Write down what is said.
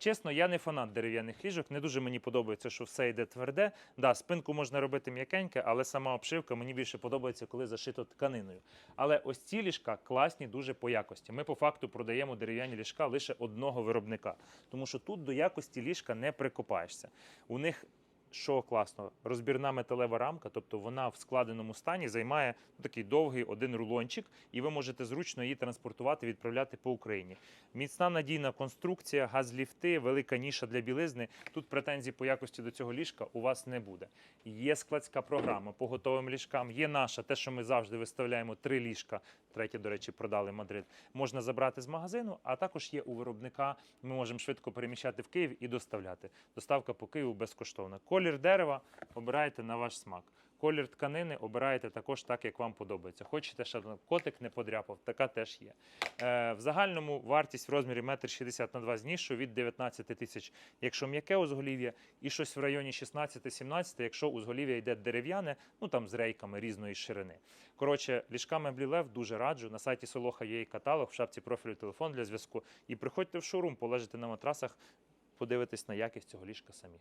Чесно, я не фанат дерев'яних ліжок. Не дуже мені подобається, що все йде тверде. Да, спинку можна робити м'якеньке, але сама обшивка мені більше подобається, коли зашито тканиною. Але ось ці ліжка класні дуже по якості. Ми по факту продаємо дерев'яні ліжка лише одного виробника, тому що тут до якості ліжка не прикопаєшся. У них що класно, розбірна металева рамка, тобто вона в складеному стані займає ну, такий довгий один рулончик, і ви можете зручно її транспортувати, відправляти по Україні. Міцна надійна конструкція, газліфти, велика ніша для білизни. Тут претензій по якості до цього ліжка у вас не буде. Є складська програма по готовим ліжкам. Є наша, те, що ми завжди виставляємо три ліжка. Третє, до речі, продали Мадрид. Можна забрати з магазину, а також є у виробника. Ми можемо швидко переміщати в Київ і доставляти. Доставка по Києву безкоштовна. Колір дерева обираєте на ваш смак. Колір тканини обираєте також так, як вам подобається. Хочете, щоб котик не подряпав, така теж є. Е, в загальному вартість в розмірі 1,60 на 2 з нішу від 19 тисяч, якщо м'яке узголів'я, і щось в районі 16-17, якщо узголів'я йде дерев'яне, ну там з рейками різної ширини. Коротше, ліжка меблі Лев дуже раджу. На сайті Солоха є і каталог, в шапці профілю телефон для зв'язку. І приходьте в шоурум, полежите на матрасах, подивитесь на якість цього ліжка самі.